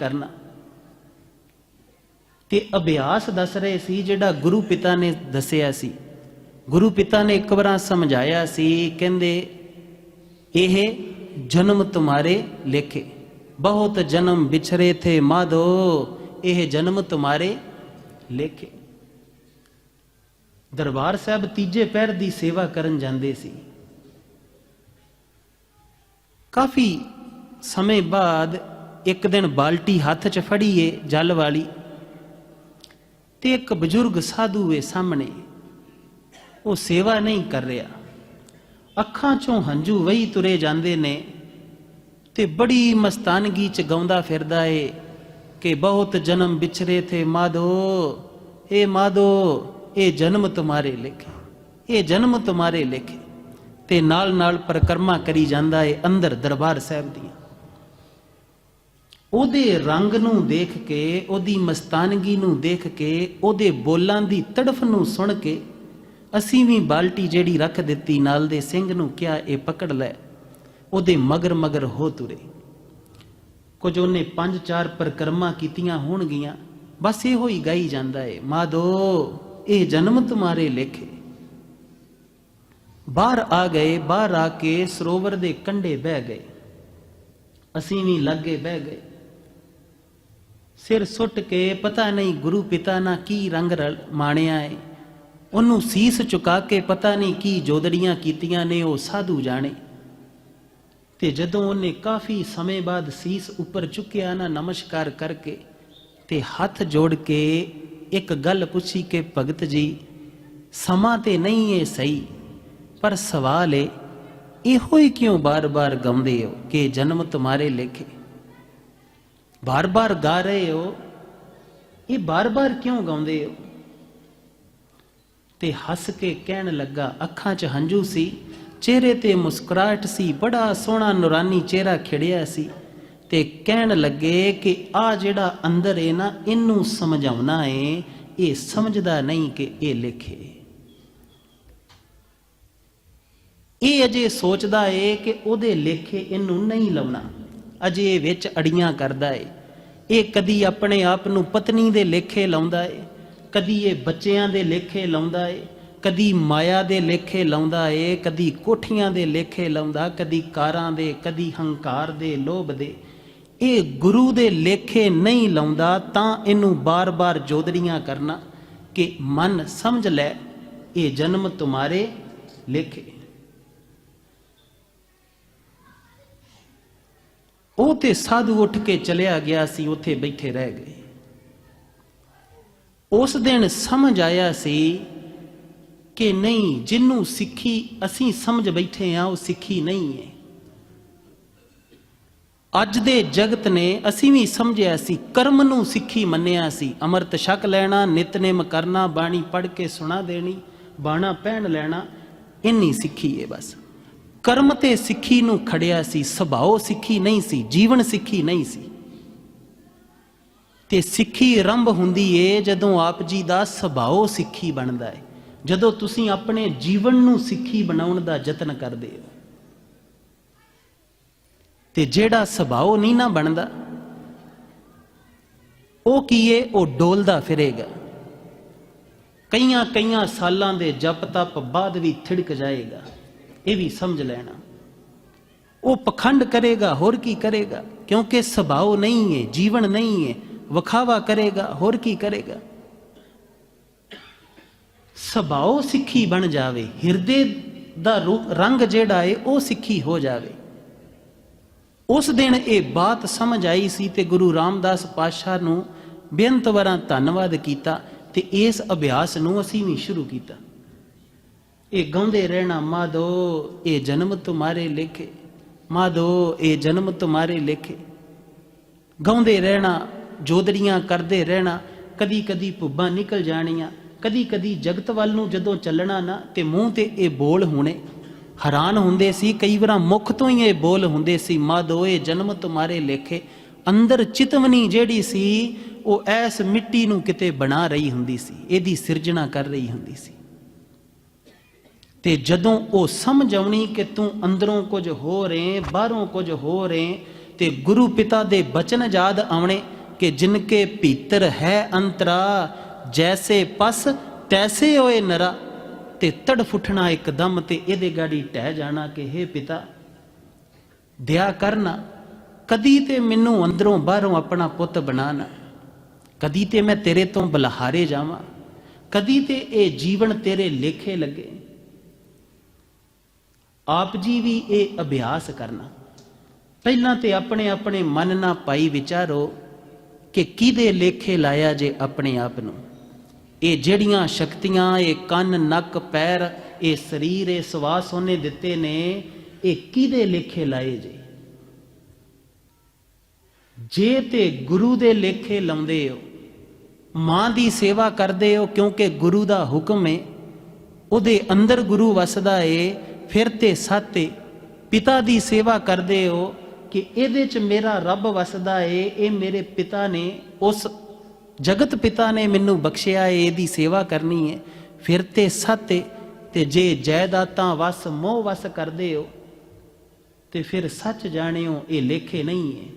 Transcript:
ਕਰਨਾ। ਤੇ ਅਭਿਆਸ ਦੱਸ ਰਹੇ ਸੀ, ਜਿਹੜਾ ਗੁਰੂ ਪਿਤਾ ਨੇ ਦੱਸਿਆ ਸੀ। ਗੁਰੂ ਪਿਤਾ ਨੇ ਇੱਕ ਵਾਰ ਸਮਝਾਇਆ ਸੀ, ਕਹਿੰਦੇ, ਇਹ ਜਨਮ ਤੁਮਾਰੇ ਲੇਖੇ। ਬਹੁਤ ਜਨਮ ਵਿਛਰੇ ਥੇ ਮਾਧੋ, ਇਹ ਜਨਮ ਤੁਮਾਰੇ ਲੇਖੇ। ਦਰਬਾਰ ਸਾਹਿਬ ਤੀਜੇ ਪੈਰ ਦੀ ਸੇਵਾ ਕਰਨ ਜਾਂਦੇ ਸੀ। ਕਾਫੀ ਸਮੇਂ ਬਾਅਦ ਇੱਕ ਦਿਨ ਬਾਲਟੀ ਹੱਥ 'ਚ ਫੜੀਏ ਜਲ ਵਾਲੀ ਤੇ ਇੱਕ ਬਜ਼ੁਰਗ ਸਾਧੂ ਏ ਸਾਹਮਣੇ। ਉਹ ਸੇਵਾ ਨਹੀਂ ਕਰ ਰਿਹਾ। ਅੱਖਾਂ 'ਚੋਂ ਹੰਝੂ ਵਹੀ ਤੁਰੇ ਜਾਂਦੇ ਨੇ ਤੇ ਬੜੀ ਮਸਤਾਨਗੀ 'ਚ ਗਾਉਂਦਾ ਫਿਰਦਾ ਏ ਕਿ ਬਹੁਤ ਜਨਮ ਵਿਛਰੇ ਥੇ, ਮਾਧੋ, ਏ ਮਾਧੋ ਇਹ ਜਨਮ ਤੁਮਾਰੇ ਲਿਖੇ ਇਹ ਜਨਮ ਤੁਮਾਰੇ ਲਿਖੇ। ਤੇ ਨਾਲ ਨਾਲ ਪਰਕਰਮਾ ਕਰੀ ਜਾਂਦਾ ਏ ਅੰਦਰ ਦਰਬਾਰ ਸਾਹਿਬ ਦੀਆਂ। ਉਹਦੇ ਰੰਗ ਨੂੰ ਦੇਖ ਕੇ, ਉਹਦੀ ਮਸਤਾਨਗੀ ਨੂੰ ਦੇਖ ਕੇ, ਉਹਦੇ ਬੋਲਾਂ ਦੀ ਤੜਫ ਨੂੰ ਸੁਣ ਕੇ ਅਸੀਂ ਵੀ ਬਾਲਟੀ ਜਿਹੜੀ ਰੱਖ ਦਿੱਤੀ ਨਾਲ ਦੇ ਸਿੰਘ ਨੂੰ ਕਿਹਾ, ਇਹ ਪਕੜ ਲੈ। ਉਹਦੇ ਮਗਰ ਮਗਰ ਹੋ ਤੁਰੇ। ਕੁਝ ਉਹਨੇ ਪੰਜ ਚਾਰ ਪਰਕਰਮਾ ਕੀਤੀਆਂ ਹੋਣਗੀਆਂ, ਬਸ ਇਹੋ ਹੀ ਗਾਈ ਜਾਂਦਾ ਏ, ਮਾਧੋ, ਇਹ ਜਨਮ ਤੁਮਾਰੇ ਲੇਖੇ। ਬਾਹਰ ਆ ਗਏ, ਬਾਹਰ ਆ ਕੇ ਸਰੋਵਰ ਦੇ ਕੰਢੇ ਬਹਿ ਗਏ। ਅਸੀਂ ਵੀ ਲੱਗੇ ਬਹਿ ਗਏ। ਸਿਰ ਸੁੱਟ ਕੇ ਪਤਾ ਨਹੀਂ ਗੁਰੂ ਪਿਤਾ ਨਾਲ ਕੀ ਰੰਗ ਰਲ- ਮਾਣਿਆ ਏ। ਉਹਨੂੰ ਸੀਸ ਚੁਕਾ ਕੇ ਪਤਾ ਨਹੀਂ ਕੀ ਜੋਦੜੀਆਂ ਕੀਤੀਆਂ ਨੇ ਉਹ ਸਾਧੂ ਜਾਣੇ। ਤੇ ਜਦੋਂ ਉਹਨੇ ਕਾਫੀ ਸਮੇਂ ਬਾਅਦ ਸੀਸ ਉੱਪਰ ਚੁੱਕਿਆ ਨਾ ਨਮਸਕਾਰ ਕਰਕੇ ਤੇ ਹੱਥ ਜੋੜ ਕੇ ਇੱਕ ਗੱਲ ਪੁੱਛੀ ਕਿ, ਭਗਤ ਜੀ, ਸਮਾਂ ਤੇ ਨਹੀਂ ਏ ਸਹੀ, ਪਰ ਸਵਾਲ ਏ, ਇਹੋ ਹੀ ਕਿਉਂ ਬਾਰ-ਬਾਰ ਗਾਉਂਦੇ ਹੋ ਕਿ ਜਨਮ ਤੁਹਾਰੇ ਲਿਖੇ? ਬਾਰ-ਬਾਰ ਗਾ ਰਹੇ ਹੋ, ਇਹ ਬਾਰ-ਬਾਰ ਕਿਉਂ ਗਾਉਂਦੇ ਹੋ? ਤੇ ਹੱਸ ਕੇ ਕਹਿਣ ਲੱਗਾ, ਅੱਖਾਂ 'ਚ ਹੰਝੂ ਸੀ, ਚਿਹਰੇ ਤੇ ਮੁਸਕਰਾਹਟ ਸੀ, ਬੜਾ ਸੋਹਣਾ ਨੂਰਾਨੀ ਚਿਹਰਾ ਖਿੜਿਆ ਸੀ ਤੇ ਕਹਿਣ ਲੱਗੇ ਕਿ ਆ ਜਿਹੜਾ ਅੰਦਰ ਹੈ ਨਾ, ਇਹਨੂੰ ਸਮਝਾਉਣਾ ਏ, ਇਹ ਸਮਝਦਾ ਨਹੀਂ ਕਿ ਇਹ ਲਿਖੇ। ਇਹ ਅਜੇ ਸੋਚਦਾ ਏ ਕਿ ਉਹਦੇ ਲੇਖੇ ਇਹਨੂੰ ਨਹੀਂ ਲਾਉਣਾ। ਅਜੇ ਵਿੱਚ ਅੜੀਆਂ ਕਰਦਾ ਏ। ਇਹ ਕਦੀ ਆਪਣੇ ਆਪ ਨੂੰ ਪਤਨੀ ਦੇ ਲੇਖੇ ਲਾਉਂਦਾ ਏ, ਕਦੀ ਇਹ ਬੱਚਿਆਂ ਦੇ ਲੇਖੇ ਲਾਉਂਦਾ ਏ, ਕਦੀ ਮਾਇਆ ਦੇ ਲੇਖੇ ਲਾਉਂਦਾ ਏ, ਕਦੀ ਕੋਠੀਆਂ ਦੇ ਲੇਖੇ ਲਾਉਂਦਾ, ਕਦੀ ਕਾਰਾਂ ਦੇ, ਕਦੀ ਹੰਕਾਰ ਦੇ ਲੋਭ ਦੇ। ਇਹ ਗੁਰੂ ਦੇ ਲੇਖੇ ਨਹੀਂ ਲਾਉਂਦਾ ਤਾਂ ਇਹਨੂੰ ਬਾਰ-ਬਾਰ ਜੋਦੜੀਆਂ ਕਰਨਾ ਕਿ ਮਨ ਸਮਝ ਲੈ, ਇਹ ਜਨਮ ਤੁਮਾਰੇ ਲੇਖੇ। ਉਹ ਤੇ ਸਾਧੂ ਉੱਠ ਕੇ ਚਲਿਆ ਗਿਆ ਸੀ, ਉੱਥੇ ਬੈਠੇ ਰਹਿ ਗਏ। ਉਸ ਦਿਨ ਸਮਝ ਆਇਆ ਸੀ ਕਿ ਨਹੀਂ, ਜਿੰਨੂੰ ਸਿੱਖੀ ਅਸੀਂ ਸਮਝ ਬੈਠੇ ਆ, ਉਹ ਸਿੱਖੀ ਨਹੀਂ ਹੈ। ਅੱਜ ਦੇ ਜਗਤ ਨੇ ਅਸੀਂ ਵੀ ਸਮਝਿਆ ਸੀ, ਕਰਮ ਨੂੰ ਸਿੱਖੀ ਮੰਨਿਆ ਸੀ। ਅੰਮ੍ਰਿਤ ਛਕ ਲੈਣਾ ਨਿਤਨੇਮ ਕਰਨਾ, ਬਾਣੀ ਪੜ੍ਹ ਕੇ ਸੁਣਾ ਦੇਣੀ, ਬਾਣਾ ਪਹਿਨ ਲੈਣਾ, ਇੰਨੀ ਸਿੱਖੀ ਹੈ ਬਸ। ਕਰਮ ਤੇ ਸਿੱਖੀ ਨੂੰ ਖੜਿਆ ਸੀ ਸੁਭਾਓ ਸਿੱਖੀ ਨਹੀਂ ਸੀ, ਜੀਵਨ ਸਿੱਖੀ ਨਹੀਂ ਸੀ। ਤੇ ਸਿੱਖੀ ਆਰੰਭ ਹੁੰਦੀ ਏ ਜਦੋਂ ਆਪ ਜੀ ਦਾ ਸੁਭਾਓ ਸਿੱਖੀ ਬਣਦਾ ਹੈ ਜਦੋਂ ਤੁਸੀਂ ਆਪਣੇ ਜੀਵਨ ਨੂੰ ਸਿੱਖੀ ਬਣਾਉਣ ਦਾ ਯਤਨ ਕਰਦੇ ਹੋ। ਤੇ ਜਿਹੜਾ ਸੁਭਾਓ ਨਹੀਂ ਨਾ ਬਣਦਾ, ਉਹ ਕੀ ਏ? ਉਹ ਡੋਲਦਾ ਫਿਰੇਗਾ। ਕਈਆਂ ਕਈਆਂ ਸਾਲਾਂ ਦੇ ਜਪ ਤਪ ਬਾਅਦ ਵੀ ਥਿੜਕ ਜਾਏਗਾ। ਇਹ ਵੀ ਸਮਝ ਲੈਣਾ। ਉਹ ਪਖੰਡ ਕਰੇਗਾ, ਹੋਰ ਕੀ ਕਰੇਗਾ? ਕਿਉਂਕਿ ਸੁਭਾਅ ਨਹੀਂ ਹੈ, ਜੀਵਨ ਨਹੀਂ ਹੈ, ਵਿਖਾਵਾ ਕਰੇਗਾ, ਹੋਰ ਕੀ ਕਰੇਗਾ? ਸੁਭਾਅ ਸਿੱਖੀ ਬਣ ਜਾਵੇ, ਹਿਰਦੇ ਦਾ ਰੂਪ ਰੰਗ ਜਿਹੜਾ ਹੈ, ਉਹ ਸਿੱਖੀ ਹੋ ਜਾਵੇ। ਉਸ ਦਿਨ ਇਹ ਬਾਤ ਸਮਝ ਆਈ ਸੀ ਤੇ ਗੁਰੂ ਰਾਮਦਾਸ ਪਾਤਸ਼ਾਹ ਨੂੰ ਬੇਅੰਤ ਵਰਾਂ ਧੰਨਵਾਦ ਕੀਤਾ ਤੇ ਇਸ ਅਭਿਆਸ ਨੂੰ ਅਸੀਂ ਵੀ ਸ਼ੁਰੂ ਕੀਤਾ। ਇਹ ਗਾਉਂਦੇ ਰਹਿਣਾ, ਮਾਧੋ, ਇਹ ਜਨਮ ਤੁਮਾਰੇ ਲਿਖੇ। ਮਾਧੋ, ਇਹ ਜਨਮ ਤੁਮਾਰੇ ਲਿਖੇ। ਗਾਉਂਦੇ ਰਹਿਣਾ, ਜੋਦੜੀਆਂ ਕਰਦੇ ਰਹਿਣਾ ਕਦੀ ਕਦੀ ਭੁੱਬਾਂ ਨਿਕਲ ਜਾਣੀਆਂ। ਕਦੀ ਕਦੀ ਜਗਤ ਵੱਲ ਨੂੰ ਜਦੋਂ ਚੱਲਣਾ ਨਾ, ਤੇ ਮੂੰਹ ਤੇ ਇਹ ਬੋਲ ਹੋਣੇ। ਹੈਰਾਨ ਹੁੰਦੇ ਸੀ, ਕਈ ਵਾਰਾਂ ਮੁਖ ਤੋਂ ਹੀ ਇਹ ਬੋਲ ਹੁੰਦੇ ਸੀ, ਮਾਧੋ, ਇਹ ਜਨਮ ਤੁਮਾਰੇ ਲੇਖੇ। ਅੰਦਰ ਚਿਤਵਨੀ ਜਿਹੜੀ ਸੀ, ਉਹ ਐਸ ਮਿੱਟੀ ਨੂੰ ਕਿਤੇ ਬਣਾ ਰਹੀ ਹੁੰਦੀ ਸੀ, ਇਹਦੀ ਸਿਰਜਣਾ ਕਰ ਰਹੀ ਹੁੰਦੀ ਸੀ। ਤੇ ਜਦੋਂ ਉਹ ਸਮਝ ਆਉਣੀ ਕਿ ਤੂੰ ਅੰਦਰੋਂ ਕੁਝ ਹੋ ਰਹੇ, ਬਾਹਰੋਂ ਕੁਝ ਹੋ ਰਹੇ, ਤੇ ਗੁਰੂ ਪਿਤਾ ਦੇ ਬਚਨ ਯਾਦ ਆਉਣੇ ਕਿ ਜਿਨ ਕੇ ਭੀਤਰ ਹੈ ਅੰਤਰਾ, ਜੈਸੇ ਪਸ, ਤੈਸੇ ਹੋਏ ਨਰਾ, ਤੇ ਤੜਫੁੱਟਣਾ ਇੱਕਦਮ ਤੇ ਇਹਦੇ ਗਾੜੀ ਟਹਿ ਜਾਣਾ ਕਿ हे ਪਿਤਾ, ਦਿਆ ਕਰਨਾ, ਕਦੀ ਤੇ ਮੈਨੂੰ ਅੰਦਰੋਂ ਬਾਹਰੋਂ ਆਪਣਾ ਪੁੱਤ ਬਣਾਣਾ, ਕਦੀ ਤੇ ਮੈਂ ਤੇਰੇ ਤੋਂ ਬਲਹਾਰੇ ਜਾਵਾਂ, ਕਦੀ ਤੇ ਇਹ ਜੀਵਨ ਤੇਰੇ ਲੇਖੇ ਲੱਗੇ। ਆਪ ਜੀ ਵੀ ਇਹ ਅਭਿਆਸ ਕਰਨਾ। ਪਹਿਲਾਂ ਤੇ ਆਪਣੇ ਆਪਣੇ ਮਨ ਨਾਲ ਪਾਈ ਵਿਚਾਰੋ ਕਿ ਕਿਹਦੇ ਲੇਖੇ ਲਾਇਆ ਜੇ ਆਪਣੇ ਆਪ ਨੂੰ। ਇਹ ਜਿਹੜੀਆਂ ਸ਼ਕਤੀਆਂ, ਇਹ ਕੰਨ, ਨੱਕ, ਪੈਰ, ਇਹ ਸਰੀਰ, ਇਹ ਸਵਾਸ ਉਹਨੇ ਦਿੱਤੇ ਨੇ, ਇਹ ਕਿਹਦੇ ਲੇਖੇ ਲਾਏ ਜੇ? ਜੇ ਤੇ ਗੁਰੂ ਦੇ ਲੇਖੇ ਲਾਉਂਦੇ ਹੋ, ਮਾਂ ਦੀ ਸੇਵਾ ਕਰਦੇ ਹੋ ਕਿਉਂਕਿ ਗੁਰੂ ਦਾ ਹੁਕਮ ਹੈ ਉਹਦੇ ਅੰਦਰ ਗੁਰੂ ਵਸਦਾ ਏ ਫਿਰ ਤੇ ਸਾਤੇ ਪਿਤਾ ਦੀ ਸੇਵਾ ਕਰਦੇ ਹੋ ਕਿ ਇਹਦੇ ਚ ਮੇਰਾ ਰੱਬ ਵਸਦਾ ਏ, ਇਹ ਮੇਰੇ ਪਿਤਾ ਨੇ, ਉਸ ਜਗਤ ਪਿਤਾ ਨੇ ਮੈਨੂੰ ਬਖਸ਼ਿਆ ਏ, ਇਹਦੀ ਸੇਵਾ ਕਰਨੀ ਹੈ ਫਿਰ ਤੇ ਸਾਤੇ ਤੇ ਜੇ ਜਾਇਦਾਤਾਂ ਵਸ ਮੋਹ ਵਸ ਕਰਦੇ ਹੋ, ਤੇ ਫਿਰ ਸੱਚ ਜਾਣਿਓ ਇਹ ਲੇਖੇ ਨਹੀਂ ਹੈ